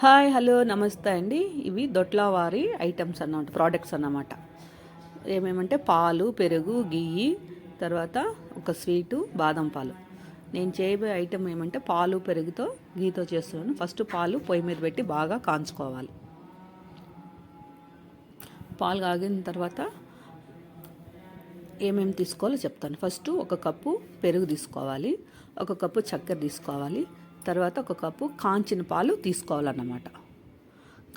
Hi hello నమస్తే అండి. ఇవి దొట్లవారి ఐటమ్స్ అన్నమాట ప్రోడక్ట్స్ అన్నమాట. ఏమేమంటే పాలు పెరుగు గియ్యి తర్వాత ఒక స్వీటు బాదం పాలు. నేను చేయబోయే ఐటమ్ ఏమంటే పాలు పెరుగుతో గీతో చేస్తున్నాను. ఫస్ట్ పాలు పొయ్యి మీద పెట్టి బాగా కాంచుకోవాలి. పాలు కాగిన తర్వాత ఏమేమి తీసుకోవాలో చెప్తాను. ఫస్ట్ ఒక కప్పు పెరుగు తీసుకోవాలి ఒక కప్పు చక్కెర తీసుకోవాలి తర్వాత ఒక కప్పు కాంచిన పాలు తీసుకోవాలన్నమాట.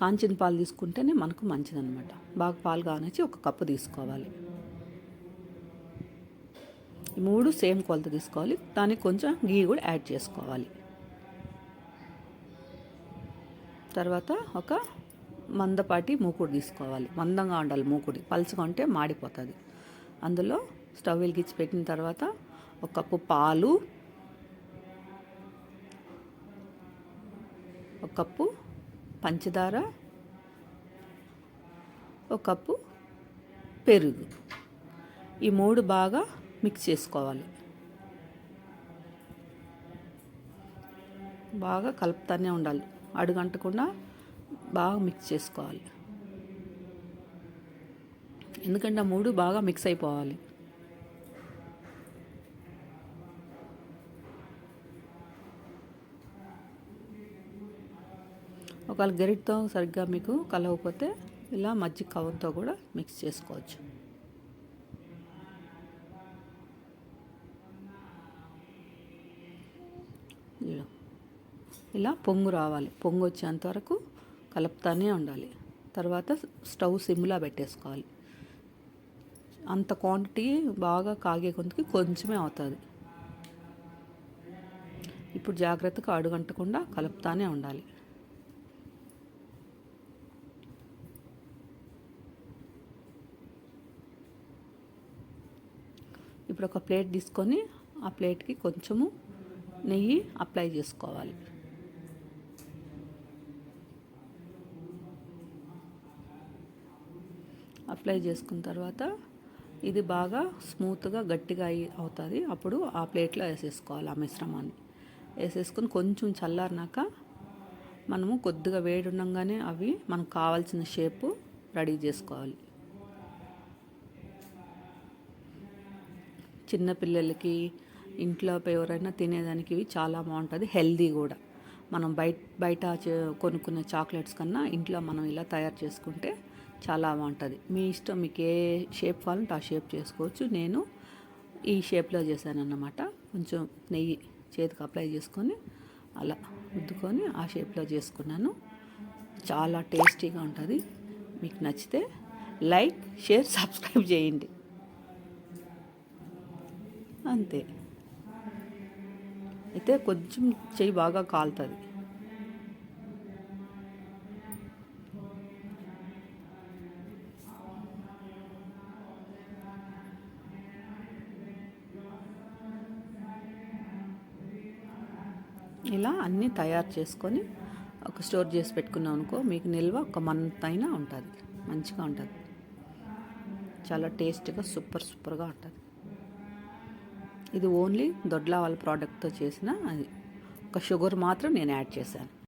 కాంచిన పాలు తీసుకుంటేనే మనకు మంచిదన్నమాట. బాగా పాలు కానిచ్చి ఒక కప్పు తీసుకోవాలి. మూడు సేమ్ కొలత తీసుకోవాలి. దానికి కొంచెం గీ కూడా యాడ్ చేసుకోవాలి. తర్వాత ఒక మందపాటి మూకుడు తీసుకోవాలి. మందంగా ఉండాలి మూకుడి. పలుచగా ఉంటే మాడిపోతుంది. అందులో స్టవ్ వెలిగించి పెట్టిన తర్వాత ఒక కప్పు పాలు ఒక కప్పు పంచదార ఒక కప్పు పెరుగు. ఈ మూడు బాగా మిక్స్ చేసుకోవాలి. బాగా కలుపుతానే ఉండాలి. అడుగంటకుండా బాగా మిక్స్ చేసుకోవాలి. ఎందుకంటే ఆ మూడు బాగా మిక్స్ అయిపోవాలి. ఒకవేళ గరిటతో సరిగ్గా మీకు కలవకపోతే ఇలా మజ్జిగ కవంతో కూడా మిక్స్ చేసుకోవచ్చు. ఇలా పొంగు రావాలి. పొంగు వచ్చేంత వరకు కలుపుతానే ఉండాలి. తర్వాత స్టవ్ సిమ్లా పెట్టేసుకోవాలి. అంత క్వాంటిటీ బాగా కాగే కొంతకి కొంచెమే అవుతుంది. ఇప్పుడు జాగ్రత్తగా అడుగంటకుండా కలుపుతానే ఉండాలి. ఇప్పుడు ఒక ప్లేట్ తీసుకొని ఆ ప్లేట్కి కొంచెము నెయ్యి అప్లై చేసుకోవాలి. అప్లై చేసుకున్న తర్వాత ఇది బాగా స్మూత్గా గట్టిగా అయి అవుతుంది. అప్పుడు ఆ ప్లేట్లో వేసేసుకోవాలి ఆ మిశ్రమాన్ని. వేసేసుకొని కొంచెం చల్లారినాక మనము కొద్దిగా వేడి ఉండగానే అవి మనకు కావాల్సిన షేపు రెడీ చేసుకోవాలి. చిన్నపిల్లలకి ఇంట్లో ఎవరైనా తినేదానికి ఇవి చాలా బాగుంటుంది హెల్దీ కూడా. మనం బయట బయట కొనుక్కునే చాక్లెట్స్ కన్నా ఇంట్లో మనం ఇలా తయారు చేసుకుంటే చాలా బాగుంటుంది. మీ ఇష్టం మీకు ఏ షేప్ కావాలంటే ఆ షేప్ చేసుకోవచ్చు. నేను ఈ షేప్లో చేశాను అన్నమాట కొంచెం నెయ్యి చేతికి అప్లై చేసుకొని అలా ఉద్దుకొని ఆ షేప్లో చేసుకున్నాను. చాలా టేస్టీగా ఉంటుంది. మీకు నచ్చితే లైక్ షేర్ సబ్స్క్రైబ్ చేయండి. అంతే. అయితే కొంచెం చెయ్యి బాగా కాలుతుంది. ఇలా అన్నీ తయారు చేసుకొని ఒక స్టోర్ చేసి పెట్టుకున్నాం అనుకో మీకు నిల్వ ఒక మంత్ అయినా ఉంటుంది. మంచిగా ఉంటుంది. చాలా టేస్ట్గా సూపర్ సూపర్గా ఉంటుంది. ఇది ఓన్లీ దొడ్లా వాళ్ళ ప్రోడక్ట్తో చేసిన అది. ఒక షుగర్ మాత్రం నేను యాడ్ చేశాను.